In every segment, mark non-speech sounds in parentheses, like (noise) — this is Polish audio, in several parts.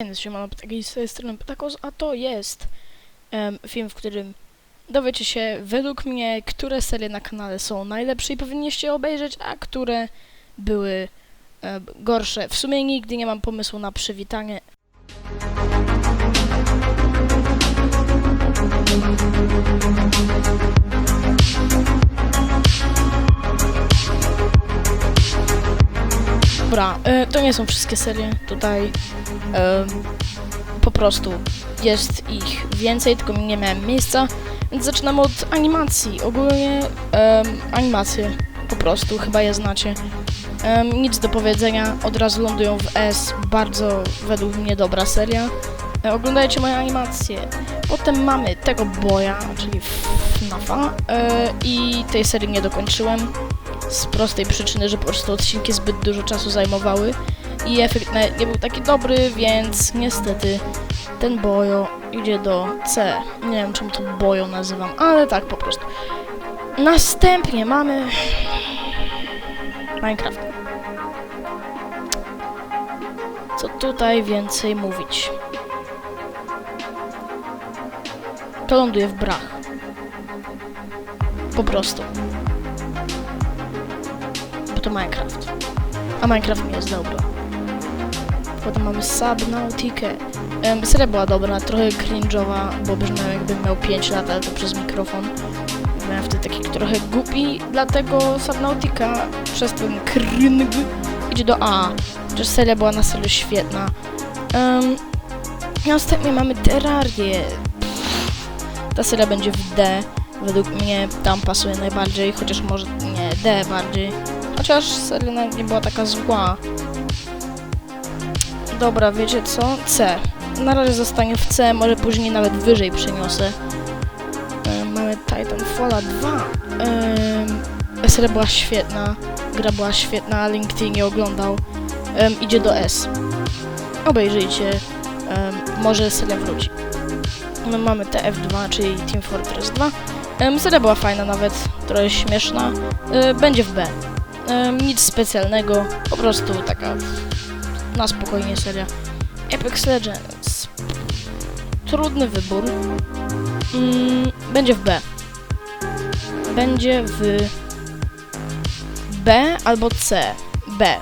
Więc siemano, takiej z tej strony Ptakos, a to jest em, film, w którym dowiecie się według mnie, które serie na kanale są najlepsze i powinniście obejrzeć, a które były e, gorsze. W sumie nigdy nie mam pomysłu na przywitanie. Dobra, e, to nie są wszystkie serie. Tutaj em, po prostu jest ich więcej, tylko nie miałem miejsca, więc zaczynam od animacji. Ogólnie em, animacje po prostu, chyba je znacie. Em, nic do powiedzenia, od razu lądują w S, bardzo według mnie dobra seria. E, oglądajcie moje animacje. Potem mamy tego boya, czyli FNAFa e, i tej serii nie dokończyłem z prostej przyczyny, że po prostu odcinki zbyt dużo czasu zajmowały i efekt nie był taki dobry, więc niestety ten bojo idzie do C. Nie wiem czemu to bojo nazywam, ale tak po prostu. Następnie mamy Minecraft. Co tutaj więcej mówić? To ląduje w brach. Po prostu. To Minecraft. A Minecraft nie jest dobry. Potem mamy Subnautikę. Um, seria była dobra, trochę cringe'owa, bo brzmiał jakbym miał 5 lat, ale to przez mikrofon. Miałem wtedy taki trochę głupi, dlatego Subnautica przez ten cringe idzie do A. Chociaż seria była na serio świetna. Um, następnie mamy Terrarię. Ta seria będzie w D. Według mnie tam pasuje najbardziej, chociaż może nie, D bardziej. Chociaż seria nie była taka zła. Dobra, wiecie co? C. Na razie zostanie w C, może później nawet wyżej przeniosę. E, mamy Titanfalla 2. E, seria była świetna, gra była świetna, ale nie oglądał. Em, idzie do S. Obejrzyjcie, em, może seria wróci. No, mamy TF2, czyli Team Fortress 2. Em, seria była fajna nawet, trochę śmieszna. E, będzie w B. Nic specjalnego, po prostu taka na spokojnie seria. Apex Legends. Trudny wybór. Mm, będzie w B. Będzie w B albo C. B.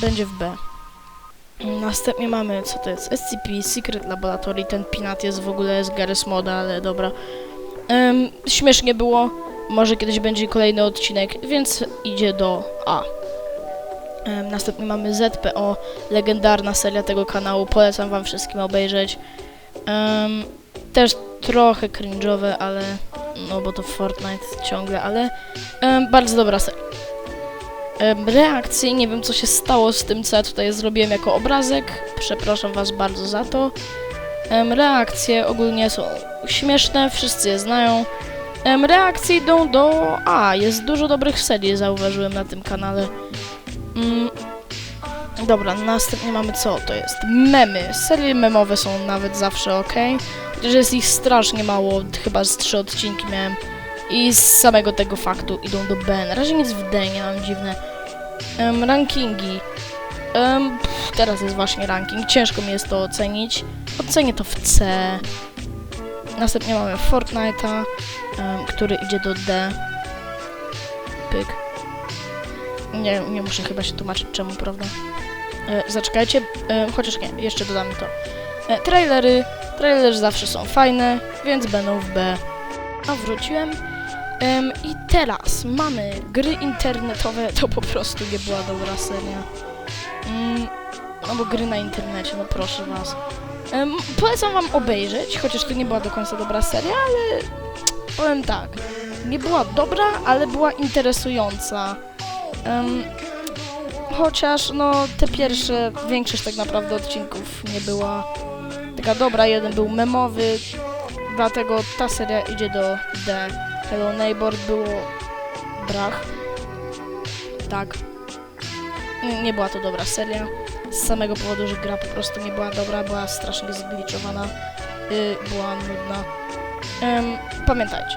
Będzie w B. Następnie mamy, co to jest? SCP, Secret Laboratory. Ten pinat jest w ogóle z Garry's Moda, ale dobra. Em, śmiesznie było. Może kiedyś będzie kolejny odcinek, więc idzie do A. Następnie mamy ZPO, legendarna seria tego kanału, polecam wam wszystkim obejrzeć. Em, też trochę cringe'owe, ale no bo to Fortnite ciągle, ale em, bardzo dobra seria. Em, reakcje, nie wiem co się stało z tym, co ja tutaj zrobiłem jako obrazek, przepraszam was bardzo za to. Em, reakcje ogólnie są śmieszne, wszyscy je znają. Em, reakcje idą do A, jest dużo dobrych serii, zauważyłem na tym kanale. Mm, dobra, następnie mamy co to jest? Memy. Serie memowe są nawet zawsze ok. Chociaż jest ich strasznie mało, chyba z trzy odcinki miałem. I z samego tego faktu idą do B. Na razie nic w D nie mam dziwne. Rankingi. Pff, teraz jest właśnie ranking. Ciężko mi jest to ocenić. Ocenię to w C. Następnie mamy Fortnite'a, em, który idzie do D. Pyk. Nie, nie muszę chyba się tłumaczyć czemu, prawda? E, zaczekajcie, e, chociaż nie, jeszcze dodam to. E, trailery, trailery zawsze są fajne, więc będą w B. A wróciłem. Em, I teraz mamy gry internetowe, (laughs) to po prostu nie była dobra seria. Mm, no bo gry na internecie, no proszę was. Em, polecam wam obejrzeć, chociaż to nie była do końca dobra seria, ale powiem tak. Nie była dobra, ale była interesująca. Em, chociaż no te pierwsze, większość tak naprawdę odcinków nie była taka dobra, jeden był memowy, dlatego ta seria idzie do D. Hello Neighbor było brach. Tak. Nie była to dobra seria. Z samego powodu, że gra po prostu nie była dobra, była strasznie zgliczowana, yy, była nudna. Em, pamiętajcie,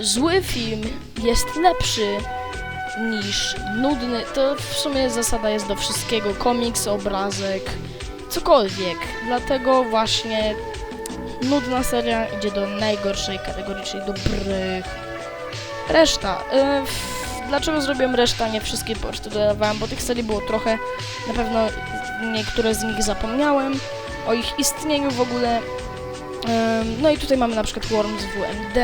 zły film jest lepszy niż nudny. To w sumie zasada jest do wszystkiego. Komiks, obrazek, cokolwiek. Dlatego właśnie nudna seria idzie do najgorszej kategorii, czyli do brych. Reszta. y, f- dlaczego zrobiłem resztę, a nie wszystkie po prostu dodawałem, bo tych serii było trochę. Na pewno niektóre z nich zapomniałem o ich istnieniu w ogóle. No i tutaj mamy na przykład Worms WMD.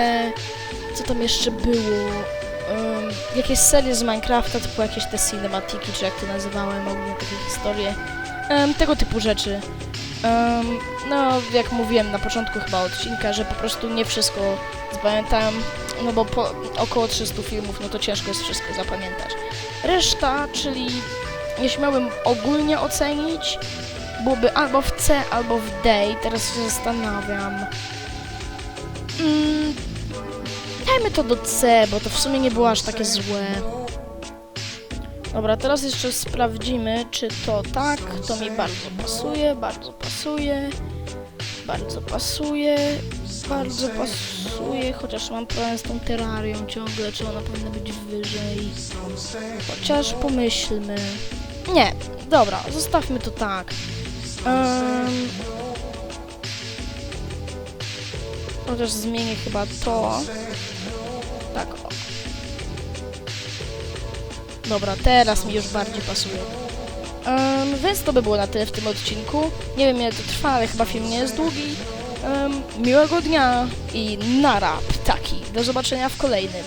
Co tam jeszcze było? Jakieś serie z Minecrafta, typu jakieś te cinematiki, czy jak to nazywałem, ogólnie takie historie. Tego typu rzeczy. No, jak mówiłem na początku chyba odcinka, że po prostu nie wszystko zapamiętałem, no bo po około 300 filmów, no to ciężko jest wszystko zapamiętać. Reszta, czyli jeśli miałbym ogólnie ocenić, byłoby albo w C, albo w D i teraz się zastanawiam. Mm, dajmy to do C, bo to w sumie nie było aż takie złe. Dobra, teraz jeszcze sprawdzimy, czy to tak. To mi bardzo pasuje, bardzo pasuje, bardzo pasuje, bardzo pasuje, chociaż mam problem z tą terrarią ciągle, czy ona powinna być wyżej. Chociaż pomyślmy. Nie, dobra, zostawmy to tak. Em, chociaż zmienię chyba to. Tak, o. Dobra, teraz mi już bardziej pasuje. Em, więc to by było na tyle w tym odcinku. Nie wiem ile to trwa, ale chyba film nie jest długi. Miłego dnia i nara, ptaki. Do zobaczenia w kolejnym.